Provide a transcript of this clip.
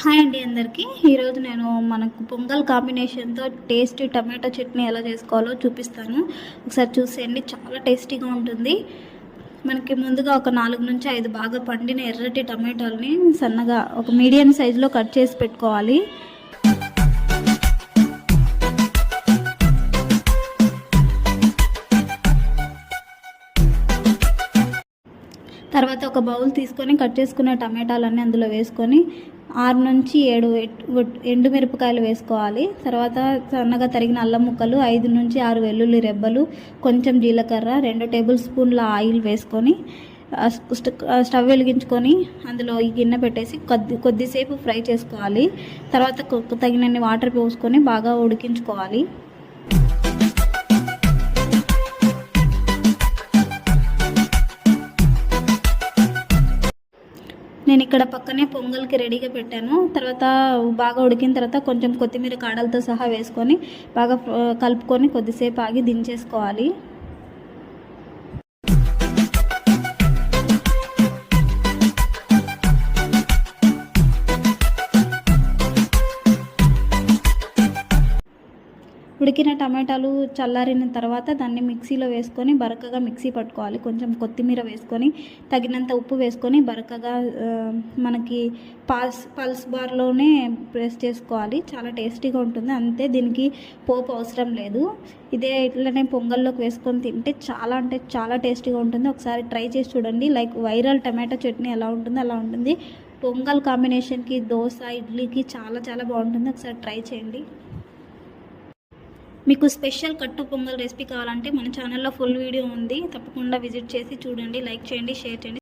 Hi అండి అందరికీ. ఈరోజు నేను మనకు పొంగల్ కాంబినేషన్తో టేస్టీ టమాటో చట్నీ ఎలా చేసుకోవాలో చూపిస్తాను. ఒకసారి చూసేయండి చాలా టేస్టీగా ఉంటుంది. మనకి ముందుగా ఒక నాలుగు నుంచి ఐదు బాగా పండిన ఎర్రటి టమాటాలని సన్నగా ఒక మీడియం సైజులో కట్ చేసి పెట్టుకోవాలి. తర్వాత ఒక బౌల్ తీసుకొని కట్ చేసుకున్న టమాటాలన్నీ అందులో వేసుకొని ఆరు నుంచి ఏడు ఎట్- ఒట్- ఎండుమిరపకాయలు వేసుకోవాలి. తర్వాత సన్నగా తరిగిన అల్లం ముక్కలు ఐదు నుంచి ఆరు వెల్లుల్లి రెబ్బలు కొంచెం జీలకర్ర రెండు టేబుల్ స్పూన్ల ఆయిల్ వేసుకొని స్టవ్ వెలిగించుకొని అందులో ఈ గిన్నె పెట్టేసి కొద్ది కొద్దిసేపు ఫ్రై చేసుకోవాలి. తర్వాత కొ- తగినన్ని వాటర్ పోసుకొని బాగా ఉడికించుకోవాలి. నేను ఇక్కడ పక్కనే పొంగల్కి రెడీగా పెట్టాను. తర్వాత బాగా ఉడికిన తర్వాత కొంచెం కొత్తిమీర కాడలతో సహా వేసుకొని బాగా కలుపుకొని కొద్దిసేపు ఆగి దించేసుకోవాలి. ఉడికిన టమాటాలు చల్లారిన తర్వాత దాన్ని మిక్సీలో వేసుకొని బరకగా మిక్సీ పట్టుకోవాలి. కొంచెం కొత్తిమీర వేసుకొని తగినంత ఉప్పు వేసుకొని బరకగా మనకి పాల్స్ పల్స్ బార్లోనే ప్రెస్ చేసుకోవాలి. చాలా టేస్టీగా ఉంటుంది. అంతే దీనికి పోపు అవసరం లేదు. ఇదే ఇట్లనే పొంగల్లోకి వేసుకొని తింటే చాలా అంటే చాలా టేస్టీగా ఉంటుంది. ఒకసారి ట్రై చేసి చూడండి. లైక్ వైరల్ టమాటో చట్నీ ఎలా ఉంటుందో అలా ఉంటుంది. పొంగల్ కాంబినేషన్కి దోశ ఇడ్లీకి చాలా చాలా బాగుంటుంది. ఒకసారి ట్రై చేయండి. మీకు స్పెషల్ కట్టు పొంగల్ రెసిపీ కావాలంటే మన ఛానల్లో ఫుల్ వీడియో ఉంది. తప్పకుండా విజిట్ చేసి చూడండి లైక్ చేయండి షేర్ చేయండి.